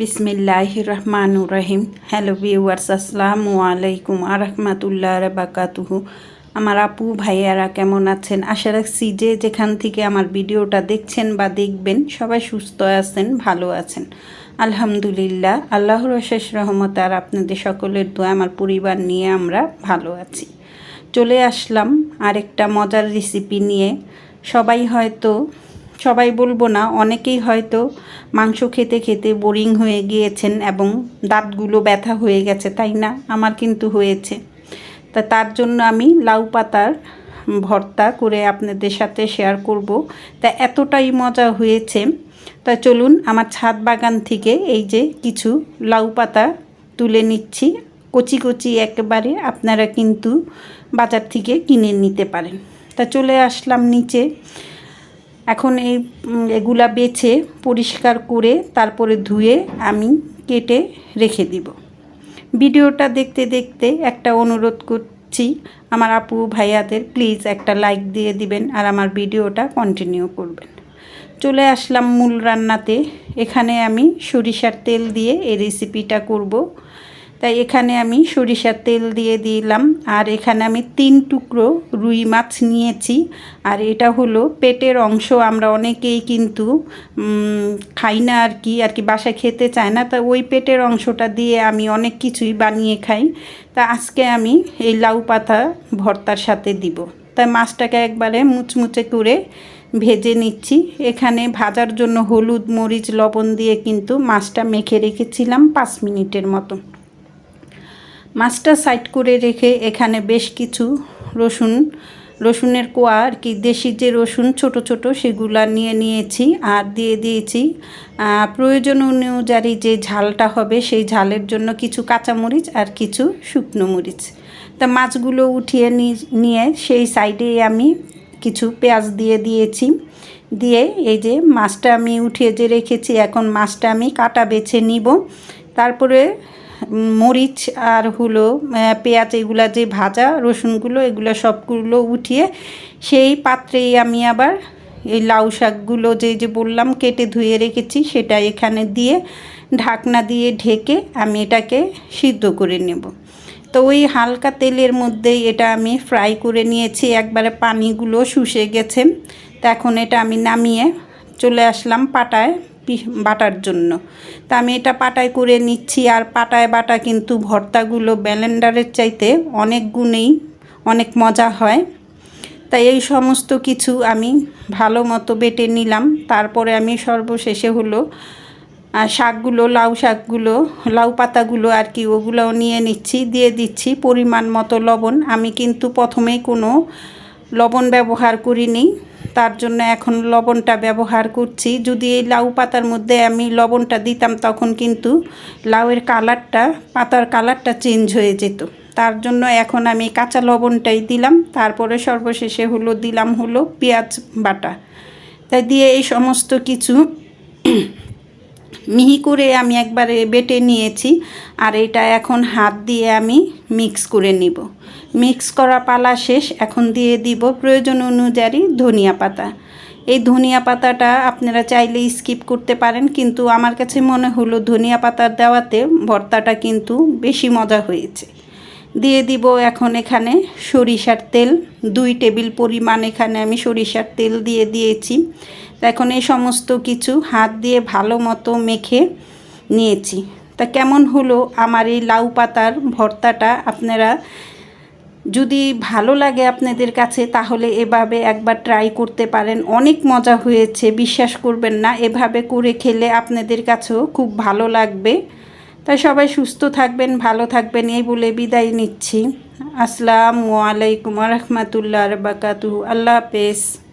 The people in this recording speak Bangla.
বিসমিল্লাহ রহমান রহিম হ্যালো ভিউয়ার্স আসসালামু আলাইকুম আরহামাতুল্লাহ বাকাতুহু আমার আপু, ভাইয়ারা কেমন আছেন? আশা রাখছি যে যেখান থেকে আমার ভিডিওটা দেখছেন বা দেখবেন, সবাই সুস্থ আছেন, ভালো আছেন। আলহামদুলিল্লাহ, আল্লাহর শেষ রহমত আর আপনাদের সকলের দোয়া, আমার পরিবার নিয়ে আমরা ভালো আছি। চলে আসলাম আরেকটা মজার রেসিপি নিয়ে। সবাই হয়তো সবাই বলব না, অনেকেই হয়তো মাংস খেতে খেতে বোরিং হয়ে গিয়েছেন এবং দাঁতগুলো ব্যথা হয়ে গেছে, তাই না? আমার কিন্তু হয়েছে। তা তার জন্য আমি লাউ পাতার ভর্তা করে আপনাদের সাথে শেয়ার করব। তা এতটাই মজা হয়েছে। তা চলুন আমার ছাদ বাগান থেকে এই যে কিছু লাউ পাতা তুলে নিচ্ছি। কচি কচি একেবারে আপনারা কিন্তু বাজার থেকে কিনে নিতে পারেন। তা চলে আসলাম নিচে। এখন এই এগুলা বেছে পরিষ্কার করে তারপরে ধুয়ে আমি কেটে রেখে দিব। ভিডিওটা দেখতে দেখতে একটা অনুরোধ করছি আমার আপু ভাইয়াদের, প্লিজ একটা লাইক দিয়ে দিবেন আর আমার ভিডিওটা কন্টিনিউ করবেন। চলে আসলাম মূল রান্নাতে। এখানে আমি সরিষার তেল দিয়ে এই রেসিপিটা করব। তাই এখানে আমি সরিষার তেল দিয়ে দিলাম। আর এখানে আমি তিন টুকরো রুই মাছ নিয়েছি। আর এটা হলো পেটের অংশ। আমরা অনেকেই কিন্তু খাই না আর কি আর কি বাসায় খেতে চায় না। তা ওই পেটের অংশটা দিয়ে আমি অনেক কিছুই বানিয়ে খাই। তা আজকে আমি এই লাউ পাতা ভর্তার সাথে দিব। তাই মাছটাকে একবারে মুচমুচে করে ভেজে নিচ্ছি। এখানে ভাজার জন্য হলুদ, মরিচ, লবণ দিয়ে কিন্তু মাছটা মেখে রেখেছিলাম পাঁচ মিনিটের মতো। মাছটা সাইড করে রেখে এখানে বেশ কিছু রসুন, রসুনের কোয়া আর কি, দেশি যে রসুন ছোট ছোট সেগুলা নিয়ে নিয়েছি আর দিয়ে দিয়েছি। প্রয়োজন অনুযায়ী যে ঝালটা হবে সেই ঝালের জন্য কিছু কাঁচামরিচ আর কিছু শুকনো মরিচ। তা মাছগুলো উঠিয়ে নিয়ে সেই সাইডে আমি কিছু পেঁয়াজ দিয়ে দিয়েছি। দিয়ে এই যে মাছটা আমি উঠিয়ে যে রেখেছি, এখন মাছটা আমি কাটা বেছে নিব। তারপরে মরিচ আর হলো পেঁয়াজ, এগুলো যে ভাজা, রসুনগুলো, এগুলো সবগুলো উঠিয়ে সেই পাত্রেই আমি আবার এই লাউ শাকগুলো যে যে বললাম কেটে ধুয়ে রেখেছি, সেটা এখানে দিয়ে ঢাকনা দিয়ে ঢেকে আমি এটাকে সিদ্ধ করে নেব। তো ওই হালকা তেলের মধ্যেই এটা আমি ফ্রাই করে নিয়েছি, একবারে পানিগুলো শুষে গেছে। তো এখন এটা আমি নামিয়ে চলে আসলাম পাটায়। বাটার জন্য। তা আমি এটা পাটায় করে নিচ্ছি আর পাটায় বাটা কিন্তু ভর্তাগুলো ব্যালেন্ডারের চাইতে অনেক গুণেই অনেক মজা হয়। তাই এই সমস্ত কিছু আমি ভালো মতো বেটে নিলাম। তারপরে আমি সর্বশেষে হলো শাকগুলো, লাউ শাকগুলো, লাউ পাতাগুলো আর কি, ওগুলোও নিয়ে নিচ্ছি। দিয়ে দিচ্ছি পরিমাণ মতো লবণ। আমি কিন্তু প্রথমেই কোনো লবণ ব্যবহার করিনি। তার জন্য এখন লবণটা ব্যবহার করছি। যদি এই লাউ পাতার মধ্যে আমি লবণটা দিতাম, তখন কিন্তু লাউয়ের কালারটা, পাতার কালারটা চেঞ্জ হয়ে যেত। তার জন্য এখন আমি কাঁচা লবণটাই দিলাম। তারপরে সর্বশেষে হলো, দিলাম হলো পেঁয়াজ বাটা। তাই দিয়ে এই সমস্ত কিছু মিহি করে আমি একবারে বেটে নিয়েছি আর এটা এখন হাত দিয়ে আমি মিক্স করে নিব। মিক্স করা পালা শেষ, এখন দিয়ে দিব প্রয়োজন অনুযায়ী ধনিয়া পাতা। এই ধনিয়া পাতাটা আপনারা চাইলে স্কিপ করতে পারেন, কিন্তু আমার কাছে মনে হলো ধনিয়া পাতা দেওয়াতে ভর্তাটা কিন্তু বেশি মজা হয়েছে। দিয়ে দিব এখন এখানে সরিষার তেল, দুই টেবিল পরিমাণ এখানে আমি সরিষার তেল দিয়ে দিয়েছি। এখন এই সমস্ত কিছু হাত দিয়ে ভালো মতো মেখে নিয়েছি। তা কেমন হলো আমার এই লাউ পাতার ভর্তাটা? আপনারা যদি ভালো লাগে আপনাদের কাছে, তাহলে এভাবে একবার ট্রাই করতে পারেন। অনেক মজা হয়েছে, বিশ্বাস করবেন না, এভাবে করে খেলে আপনাদের কাছেও খুব ভালো লাগবে। তাই সবাই সুস্থ থাকবেন, ভালো থাকবেন, এই বলে বিদায় নিচ্ছি। আসসালামু আলাইকুম রহমতুল্লাহ বাকাতু আল্লাহ হাফেজ।